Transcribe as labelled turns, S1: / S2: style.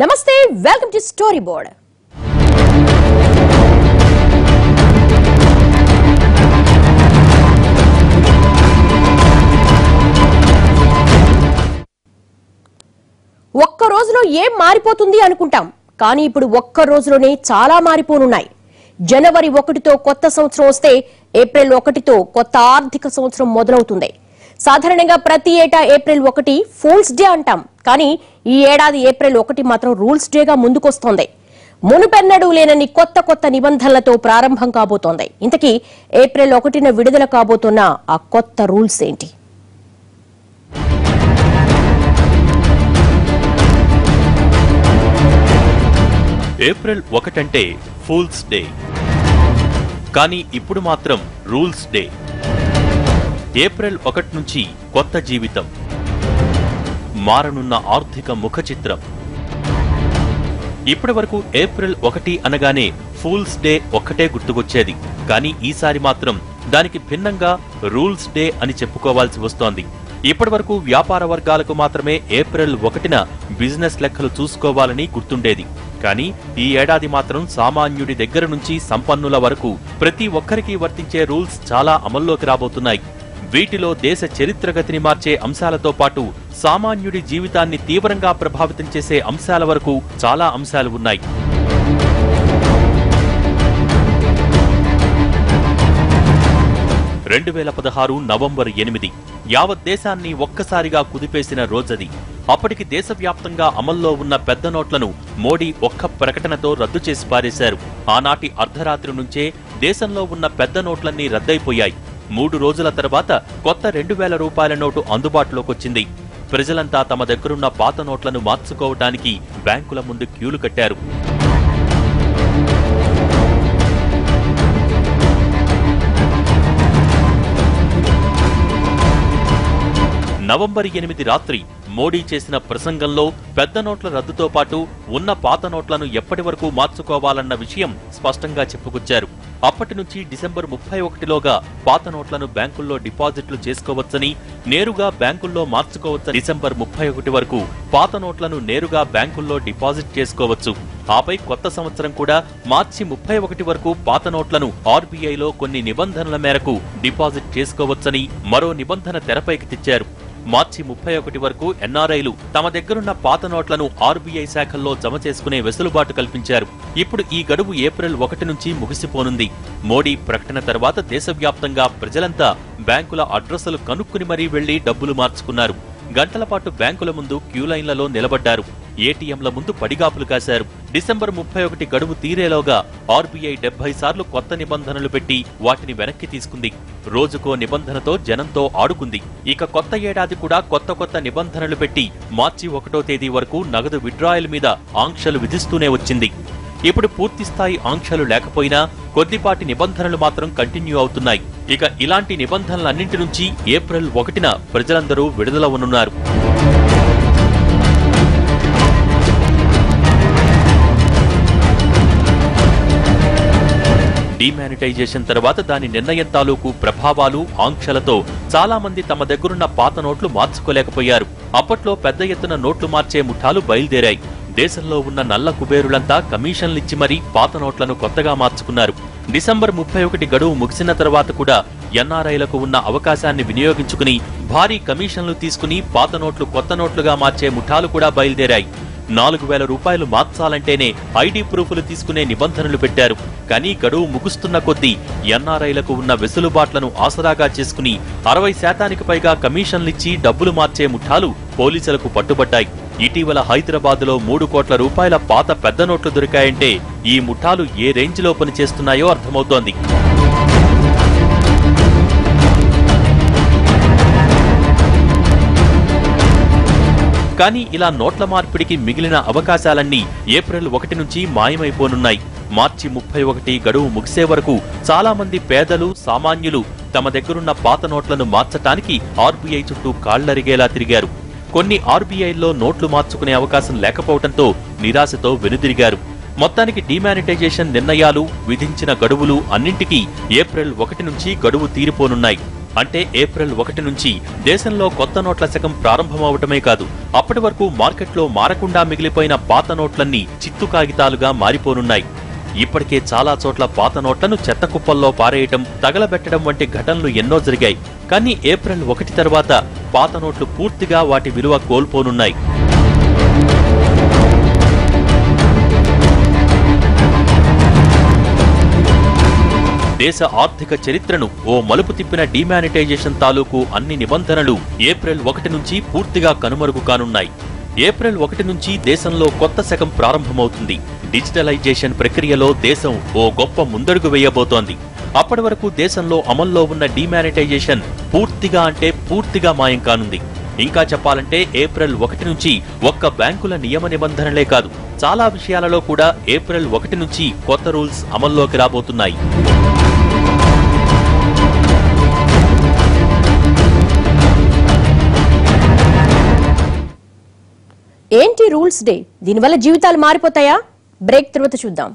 S1: నమస్తే welcome to story board. ఒక్క రోజులో ఏం మారిపోతుంది అనుకుంటాం కానీ ఇప్పుడు ఒక్క రోజులోనే చాలా మారిపోనున్నాయి. జనవరి ఒకటితో కొత్త సంవత్సరం వస్తే ఏప్రిల్ ఒకటితో కొత్త ఆర్థిక సంవత్సరం మొదలవుతుంది. సాధారణంగా ప్రతి ఏటా ఏప్రిల్ ఒకటి ఫూల్స్ డే అంటాం. కానీ ఈ ఏడాది ఏప్రిల్ ఒకటి మాత్రం రూల్స్ డేగా ముందుకొస్తోంది. మునుపెన్నడూ లేనని కొత్త కొత్త నిబంధనలతో ప్రారంభం కాబోతోంది. ఇంతకీ ఏప్రిల్ ఒకటిన విడుదల కాబోతున్న ఆ కొత్త రూల్స్ ఏంటి?
S2: ఏప్రిల్ ఒకటంటే ఫూల్స్ డే. కానీ ఇప్పుడు మాత్రం రూల్స్ డే. ఏప్రిల్ ఒకటి నుంచి కొత్త జీవితం. మారనున్న ఆర్థిక ముఖ చిత్రం ఇప్పటి వరకు ఏప్రిల్ ఒకటి అనగానే ఫూల్స్ డే ఒక్కటే గుర్తుకొచ్చేది. కానీ ఈసారి మాత్రం దానికి భిన్నంగా రూల్స్ డే అని చెప్పుకోవాల్సి వస్తోంది. ఇప్పటి వరకు వ్యాపార వర్గాలకు మాత్రమే ఏప్రిల్ ఒకటిన బిజినెస్ లెక్కలు చూసుకోవాలని గుర్తుండేది. కానీ ఈ ఏడాది మాత్రం సామాన్యుడి దగ్గర నుంచి సంపన్నుల వరకు ప్రతి ఒక్కరికి వర్తించే రూల్స్ చాలా అమల్లోకి రాబోతున్నాయి. వీటిలో దేశ చరిత్రగతిని మార్చే అంశాలతో పాటు సామాన్యుడి జీవితాన్ని తీవ్రంగా ప్రభావితం చేసే అంశాల వరకు చాలా అంశాలు ఉన్నాయి. రెండు వేల పదహారు నవంబర్ ఎనిమిది యావత్ దేశాన్ని ఒక్కసారిగా కుదిపేసిన రోజది. అప్పటికి దేశవ్యాప్తంగా అమల్లో ఉన్న పెద్ద నోట్లను మోడీ ఒక్క ప్రకటనతో రద్దు చేసి పారేశారు. ఆనాటి అర్ధరాత్రి నుంచే దేశంలో ఉన్న పెద్ద నోట్లన్నీ రద్దయిపోయాయి. మూడు రోజుల తర్వాత కొత్త రెండు వేల రూపాయల నోటు అందుబాటులోకొచ్చింది. ప్రజలంతా తమ దగ్గరున్న పాత నోట్లను మార్చుకోవటానికి బ్యాంకుల ముందు క్యూలు కట్టారు. నవంబర్ ఎనిమిది రాత్రి మోడీ చేసిన ప్రసంగంలో పెద్ద నోట్ల రద్దుతో పాటు ఉన్న పాత నోట్లను ఎప్పటి వరకు మార్చుకోవాలన్న విషయం స్పష్టంగా చెప్పుకొచ్చారు. అప్పటి నుంచి డిసెంబర్ ముప్పై ఒకటిలోగా పాత నోట్లను బ్యాంకుల్లో డిపాజిట్లు చేసుకోవచ్చని నేరుగా బ్యాంకుల్లో మార్చుకోవచ్చని డిసెంబర్ ముప్పై ఒకటి వరకు పాత నోట్లను నేరుగా బ్యాంకుల్లో డిపాజిట్ చేసుకోవచ్చు. ఆపై కొత్త సంవత్సరం కూడా మార్చి ముప్పై ఒకటి వరకు పాత నోట్లను ఆర్బీఐలో కొన్ని నిబంధనల మేరకు డిపాజిట్ చేసుకోవచ్చని మరో నిబంధన తెరపైకి తెచ్చారు. మార్చి ముప్పై ఒకటి వరకు ఎన్ఆర్ఐలు తమ దగ్గరున్న పాత నోట్లను ఆర్బీఐ శాఖల్లో జమ చేసుకునే వెసులుబాటు కల్పించారు. ఇప్పుడు ఈ గడువు ఏప్రిల్ ఒకటి నుంచి ముగిసిపోనుంది. మోడీ ప్రకటన తర్వాత దేశవ్యాప్తంగా ప్రజలంతా బ్యాంకుల అడ్రస్సులు కనుక్కుని మరీ వెళ్ళి డబ్బులు మార్చుకున్నారు. గంటల పాటు బ్యాంకుల ముందు క్యూలైన్లలో నిలబడ్డారు. ఏటీఎంల ముందు పడిగాపులు కాశారు. డిసెంబర్ ముప్పై ఒకటి గడువు తీరేలోగా ఆర్బీఐ డెబ్బై సార్లు కొత్త నిబంధనలు పెట్టి వాటిని వెనక్కి తీసుకుంది. రోజుకో నిబంధనతో జనంతో ఆడుకుంది. ఇక కొత్త ఏడాది కూడా కొత్త కొత్త నిబంధనలు పెట్టి మార్చి ఒకటో తేదీ వరకు నగదు విడ్రాయల్ మీద ఆంక్షలు విధిస్తూనే వచ్చింది. ఇప్పుడు పూర్తిస్థాయి ఆంక్షలు లేకపోయినా కొద్దిపాటి నిబంధనలు మాత్రం కంటిన్యూ అవుతున్నాయి. ఇక ఇలాంటి నిబంధనలన్నింటి నుంచి ఏప్రిల్ ఒకటిన ప్రజలందరూ విడుదల ఉన్నారు డిమానిటైజేషన్ తర్వాత దాని నిర్ణయం తాలూకు ప్రభావాలు ఆంక్షలతో చాలామంది తమ దగ్గరున్న పాత నోట్లు మార్చుకోలేకపోయారు. అప్పట్లో పెద్ద ఎత్తున నోట్లు మార్చే ముఠాలు బయలుదేరాయి. దేశంలో ఉన్న నల్ల కుబేరులంతా కమిషన్లిచ్చి మరీ పాత నోట్లను కొత్తగా మార్చుకున్నారు. డిసెంబర్ ముప్పై ఒకటి గడువు ముగిసిన తర్వాత కూడా ఎన్ఆర్ఐలకు ఉన్న అవకాశాన్ని వినియోగించుకుని భారీ కమిషన్లు తీసుకుని పాత నోట్లు కొత్త నోట్లుగా మార్చే ముఠాలు కూడా బయలుదేరాయి. నాలుగు వేల రూపాయలు మార్చాలంటేనే ఐడి ప్రూఫ్లు తీసుకునే నిబంధనలు పెట్టారు. కానీ గడువు ముగుస్తున్న కొద్దీ ఎన్ఆర్ఐలకు ఉన్న వెసులుబాట్లను ఆసరాగా చేసుకుని అరవై శాతానికి పైగా కమిషన్లిచ్చి డబ్బులు మార్చే ముఠాలు పోలీసులకు పట్టుబట్టాయి ఇటీవల హైదరాబాద్లో మూడు కోట్ల రూపాయల పాత పెద్ద నోట్లు దొరికాయంటే ఈ ముఠాలు ఏ రేంజ్లో పనిచేస్తున్నాయో అర్థమవుతోంది. కానీ ఇలా నోట్ల మార్పిడికి మిగిలిన అవకాశాలన్నీ ఏప్రిల్ ఒకటి నుంచి మాయమైపోనున్నాయి. మార్చి ముప్పై ఒకటి గడువు ముగిసే వరకు చాలా మంది పేదలు సామాన్యులు తమ దగ్గరున్న పాత నోట్లను మార్చటానికి ఆర్బీఐ చుట్టూ కాళ్ళరిగేలా తిరిగారు. కొన్ని ఆర్బీఐల్లో నోట్లు మార్చుకునే అవకాశం లేకపోవడంతో నిరాశతో వెనుదిరిగారు. మొత్తానికి డిమానిటైజేషన్ నిర్ణయాలు విధించిన గడువులు అన్నింటికీ ఏప్రిల్ ఒకటి నుంచి గడువు తీరిపోనున్నాయి. అంటే ఏప్రిల్ ఒకటి నుంచి దేశంలో కొత్త నోట్ల శకం ప్రారంభమవటమే కాదు అప్పటి వరకు మార్కెట్లో మారకుండా మిగిలిపోయిన పాత నోట్లన్నీ చిత్తు కాగితాలుగా మారిపోనున్నాయి. ఇప్పటికే చాలా చోట్ల పాత నోట్లను చెత్త కుప్పల్లో పారేయటం తగలబెట్టడం వంటి ఘటనలు ఎన్నో జరిగాయి. కానీ ఏప్రిల్ ఒకటి తర్వాత పాత నోట్లు పూర్తిగా వాటి విలువ కోల్పోనున్నాయి. దేశ ఆర్థిక చరిత్రను ఓ మలుపు తిప్పిన డిమానిటైజేషన్ తాలూకు అన్ని నిబంధనలు ఏప్రిల్ ఒకటి నుంచి పూర్తిగా కనుమరుగు కానున్నాయి. ఏప్రిల్ ఒకటి నుంచి దేశంలో కొత్త శకం ప్రారంభమవుతుంది. డిజిటలైజేషన్ ప్రక్రియలో దేశం ఓ గొప్ప ముందడుగు వేయబోతోంది. అప్పటి వరకు దేశంలో అమల్లో ఉన్న డిమానిటైజేషన్ పూర్తిగా అంటే పూర్తిగా మాయం కానుంది. ఇంకా చెప్పాలంటే ఏప్రిల్ ఒకటి నుంచి ఒక్క బ్యాంకుల నియమ నిబంధనలే కాదు చాలా విషయాలలో కూడా ఏప్రిల్ ఒకటి నుంచి కొత్త రూల్స్ అమల్లోకి రాబోతున్నాయి.
S1: రూల్స్ డే దీనివల్ల జీవితాలు మారిపోతాయా? బ్రేక్ తర్వాత చూద్దాం.